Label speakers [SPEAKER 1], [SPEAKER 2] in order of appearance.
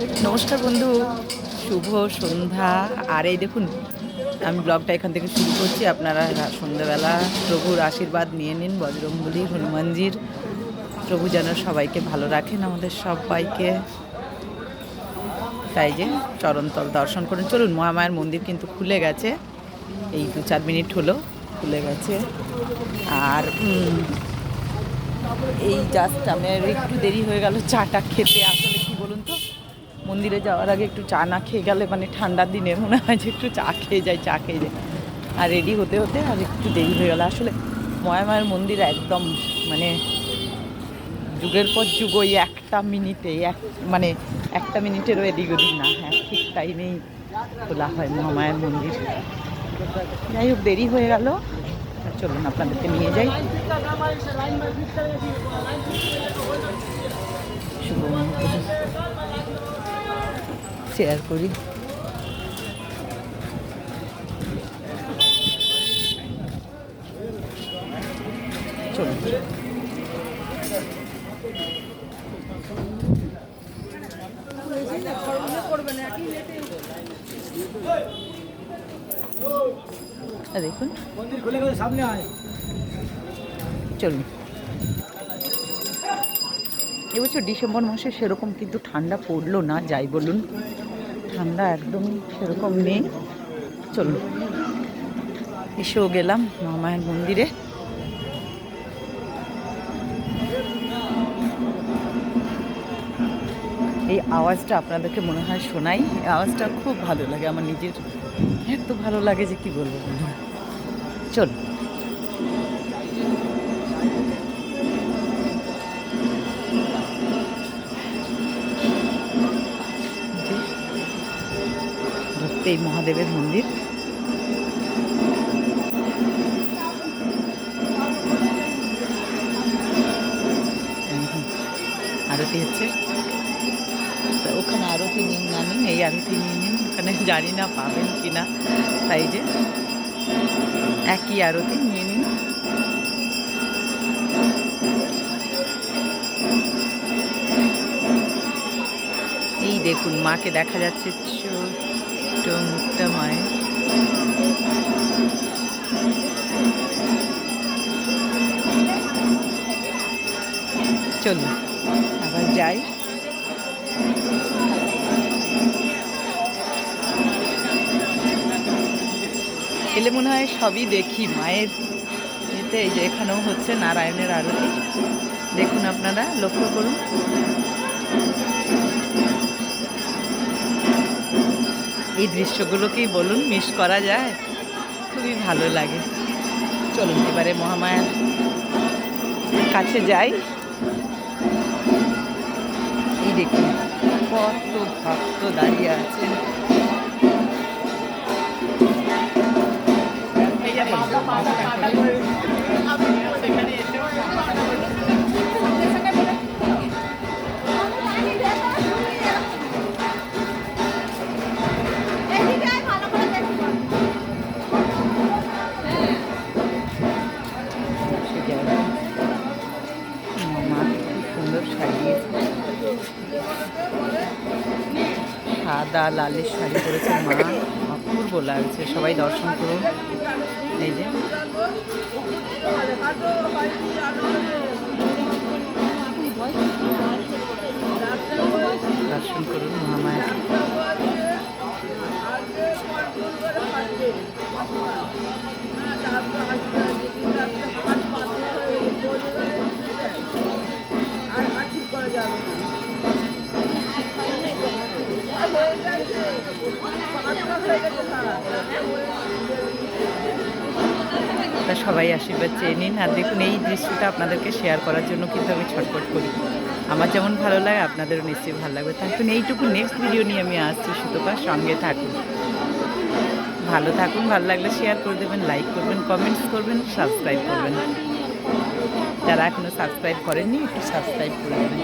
[SPEAKER 1] নমস্কার বন্ধু। শুভ সন্ধ্যা। আর এই দেখুন, আমি ব্লগটা এখান থেকে শুরু করছি। আপনারা সন্ধ্যাবেলা প্রভুর আশীর্বাদ নিয়ে নিন, বজরংবলী, হনুমানজির। প্রভু যেন সবাইকে ভালো রাখেন আমাদের সবাইকে। তাই যে চরণতল দর্শন করুন। চলুন, মহামায়ার মন্দির কিন্তু খুলে গেছে। এই দু চার মিনিট হলো, খুলে গেছে। আর এই জাস্ট আমার একটু দেরি হয়ে গেল, চাটা খেতে। আসলে মন্দিরে যাওয়ার আগে একটু চা না খেয়ে গেলে মানে ঠান্ডার দিনে মনে হয় যে একটু চা খেয়ে যাই, চা খেয়ে যাই। আর রেডি হতে হতে আর একটু দেরি হয়ে গেল। আসলে ময়ামায়ের মন্দির একদম মানে যুগের পর যুগ, ওই একটা মিনিটে, এক মানে একটা মিনিটেরও এদিক ওদিক না হ্যাঁ ঠিক টাইমেই খোলা হয় মহামায়ের মন্দির। যাই হোক, দেরি হয়ে গেল। চলুন, আপনাদেরকে নিয়ে যাই। শুভ শেয়ার করি। চলুন দেখুন। চলুন। এবছর ডিসেম্বর মাসে সেরকম কিন্তু ঠান্ডা পড়ল না, যাই বলুন। ঠান্ডা একদম সেরকম নেই। চলুন, এসেও গেলাম মামায়ের মন্দিরে। এই আওয়াজটা আপনাদেরকে মনে হয় শোনাই? এই আওয়াজটা খুব ভালো লাগে, আমার নিজের। এত ভালো লাগে যে কি বলব বন্ধুরা ঢুকতেই মহাদেবের মন্দির। আরতি হচ্ছে। ওখানে আরতি নিন না নিন, এই আরতি নিয়ে নিন। ওখানে জানি না পাবেন কি না তাই যে একই আরতি নিয়ে নিন। এই দেখুন, মাকে দেখা যাচ্ছে চলুন আবার যাই। এলে মনে হয় সবই দেখি মায়ের এতে, এই যে এখানেও হচ্ছে নারায়ণের আরতি। দেখুন আপনারা, লক্ষ্য করুন। এই দৃশ্যগুলোকেই বলুন, মিস করা যায়। খুবই ভালো লাগে। চলুন, এবারে মহামায়ার কাছে যাই। দেখুন কত ভক্ত দাঁড়িয়ে আছেন। সে সাদা লালের শাড়ি পরেছে মা অপূর্ব লাগছে সবাই দর্শন করুন। এই যে। তা সবাই আশীর্বাদ চেয়ে নিন। আর দেখুন, এই দৃশ্যটা আপনাদেরকে শেয়ার করার জন্য কিন্তু আমি ছটফট করি। আমার যেমন ভালো লাগে, আপনাদেরও নিশ্চয়ই ভালো লাগবে। থাকুন এইটুকু নেক্সট ভিডিও নিয়ে আমি আসছি সুতোপার সঙ্গে থাকুন। ভালো থাকুন, ভালো লাগলে শেয়ার করে দেবেন লাইক করবেন কমেন্টস করবেন সাবস্ক্রাইব করবেন। যারা এখনও সাবস্ক্রাইব করেননি, একটু সাবস্ক্রাইব করে দেবেন